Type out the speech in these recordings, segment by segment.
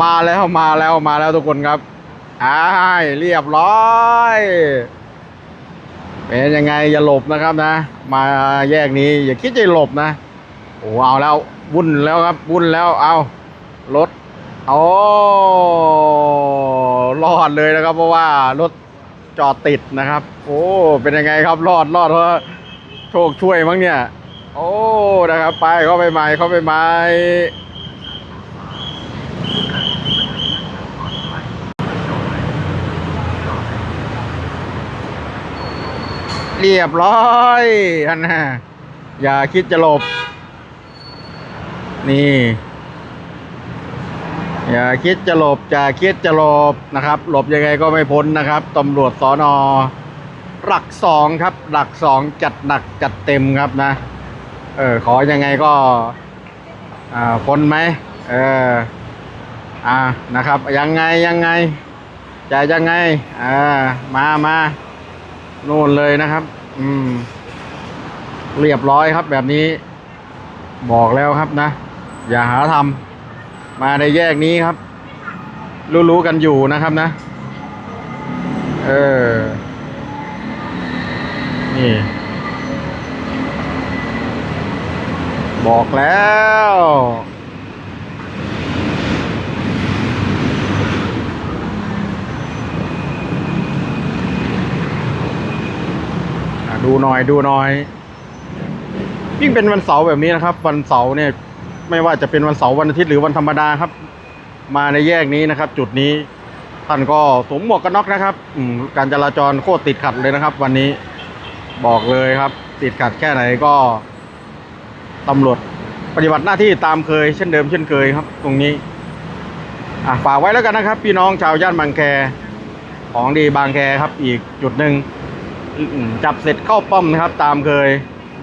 มาแล้วมาแล้วมาแล้วทุกคนครับอ้ายเรียบร้อยเป็นยังไงอย่าหลบนะครับนะ มาแยกนี้อย่าคิดจะหลบนะโอ้เอาแล้ววุ่นแล้วครับวุ่นแล้วเอารถโอ้รอดเลยนะครับ เพราะว่ารถจอดติดนะครับ โอ้เป็นยังไงครับรอดรอดเพราะโชคช่วยมั้งเนี่ย โอ้นะครับ ไปเข้าไปใหม่เข้าไปใหม่ เรียบร้อยอันน่ะอย่าคิดจะหลบ นี่ อย่าคิดจะหลบจะคิดจะหลบนะครับ หลบยังไงก็ไม่พ้นนะครับตำรวจสอนอหลักสองครับ หลักสองจัดหนักจัดเต็มครับนะ เออ ขอยังไงก็อ่าพ้นไหมเอออ่านะครับ ยังไงยังไงจะยังไงอ่ามามา โน่นเลยนะครับ อืม เรียบร้อยครับ แบบนี้ บอกแล้วครับนะ อย่าหาทำมาในแยกนี้ครับ รู้ๆกันอยู่นะครับนะ เออ นี่ บอกแล้ว ดูหน่อยดูหน่อยยิ่งเป็นวันเสาร์แบบนี้นะครับ วันเสาร์เนี่ย ไม่ว่าจะเป็นวันเสาร์วันอาทิตย์หรือวันธรรมดาครับ มาในแยกนี้นะครับ จุดนี้ท่านก็สวมหมวกกันน็อกนะครับ อืมการจราจรโคตรติดขัดเลยนะครับ วันนี้บอกเลยครับ ติดขัดแค่ไหนก็ตำรวจปฏิบัติหน้าที่ตามเคยเช่นเดิมเช่นเคยครับ ตรงนี้อะฝากไว้แล้วกันนะครับ พี่น้องชาวย่านบางแคของดีบางแคครับ อีกจุดหนึ่ง จับเสร็จเข้าป้อมนะครับ ตามเคย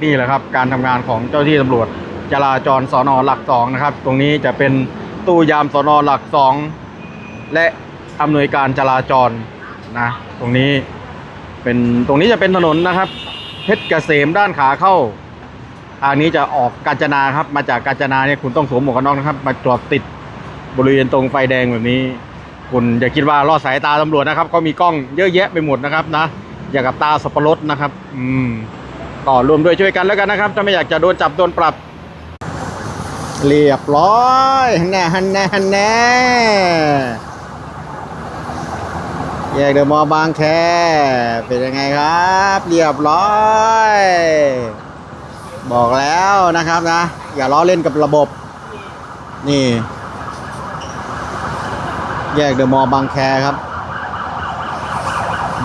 นี่แหละครับ การทำงานของเจ้าที่ตำรวจจราจรสอนอหลักสองนะครับ ตรงนี้จะเป็นตู้ยามสอนอหลักสองและอำนวยการจราจรนะ ตรงนี้เป็นตรงนี้จะเป็นถนนนะครับเพชรเกษมด้านขาเข้าทางนี้จะออกกาญจนาครับ มาจากกาญจนาเนี่ยคุณต้องสวมหมวกกันน็อกนะครับ มาจอดติดบริเวณตรงไฟแดงแบบนี้ คุณอย่าคิดว่าลอดสายตาตำรวจนะครับเขามีกล้องเยอะแยะไปหมดนะครับนะ อย่างกับตาสับปะรดนะครับ อืมก็รวมด้วยช่วยกันแล้วกันนะครับ ถ้าไม่อยากจะโดนจับโดนปรับ เรียบร้อยฮันแน่ฮันแน่ฮันแน่แยกเดอะมอลล์บางแคเป็นยังไงครับ เรียบร้อย บอกแล้วนะครับนะ อย่าล้อเล่นกับระบบ นี่ แยกเดอะมอลล์บางแคครับ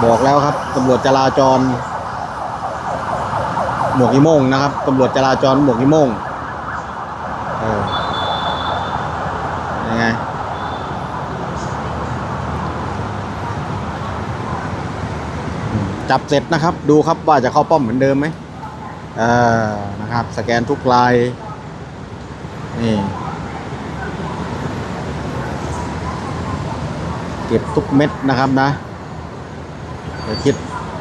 บอกแล้วครับตำรวจจราจร หมวกอีโมงนะครับตำรวจจราจรหมวกอีโมงเออยังไงจับเสร็จนะครับ ดูครับว่าจะเข้าป้อมเหมือนเดิมไหมเออนะครับ สแกนทุกลายนี่เก็บทุกเม็ดนะครับนะ เดี๋ยวคิด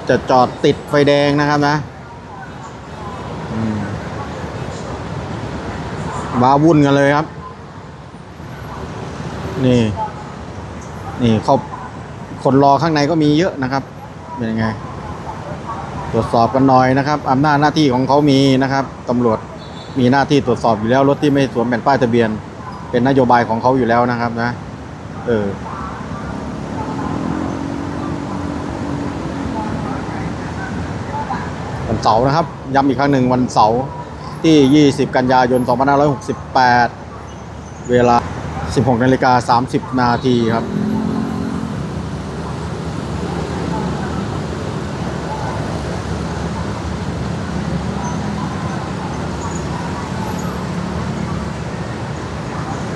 จะจอดติดไฟแดงนะครับนะมว้าวุ่นกันเลยครับ นี่ นี่เขาคนรอข้างในก็มีเยอะนะครับ เป็นยังไง ตรวจสอบกันหน่อยนะครับอำนาจหน้าที่ของเขามีนะครับตำรวจมีหน้าที่ตรวจสอบอยู่แล้วรถที่ไม่สวมแผ่นป้ายทะเบียน เป็นนโยบายของเขาอยู่แล้วนะครับนะ เออ วัน เสาร์นะครับ ย้ำอีกครั้งหนึ่งวันเสาร์ที่ 20 กันยายน 2568 เวลา 16นาฬิกา30 นาทีครับ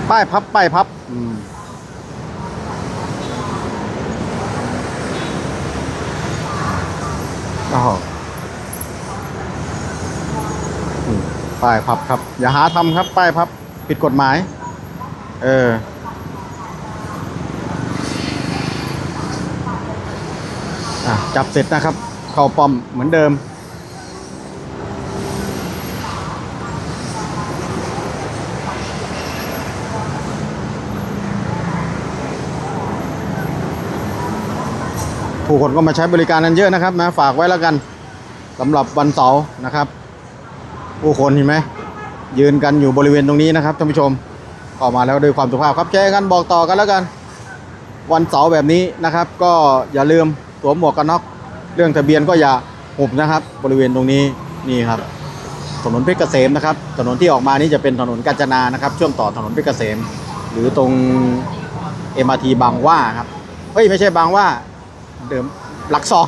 ป้ายพับป้ายพับอืมอ้ ป้ายพับครับ อย่าหาทำครับ ป้ายพับ ผิดกฎหมาย เออ จับเสร็จนะครับ เข่าปอมเหมือนเดิม ผู้คนก็มาใช้บริการกันเยอะนะครับนะ ฝากไว้แล้วกันสำหรับวันเสาร์นะครับ ผู้คนเห็นไหมยืนกันอยู่บริเวณตรงนี้นะครับท่านผู้ชมก็มาแล้วด้วยความสุภาพครับแชร์กันบอกต่อกันแล้วกัน วันเสาร์แบบนี้นะครับ ก็อย่าลืมสวมหมวกกันน็อกเรื่องทะเบียนก็อย่าหุบนะครับ บริเวณตรงนี้นี่ครับ ถนนเพชรเกษมนะครับ ถนนที่ออกมานี่จะเป็นถนนกาญจนานะครับช่วงต่อถนนเพชรเกษม หรือตรง MRT บางว่าครับเฮ้ยไม่ใช่บางว่าเดิมหลักสอง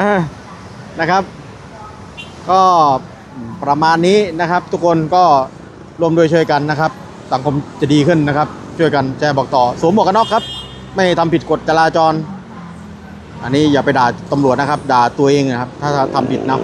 อนะครับ ก็ ประมาณนี้นะครับ ทุกคนก็รวมโดยช่วยกันนะครับ สังคมจะดีขึ้นนะครับ ช่วยกันแจบอกต่อสวมหมวกกันน็อกครับ ไม่ทำผิดกฎจราจร อันนี้อย่าไปด่าตำรวจนะครับ ด่าตัวเองนะครับ ถ้าทำผิดนะ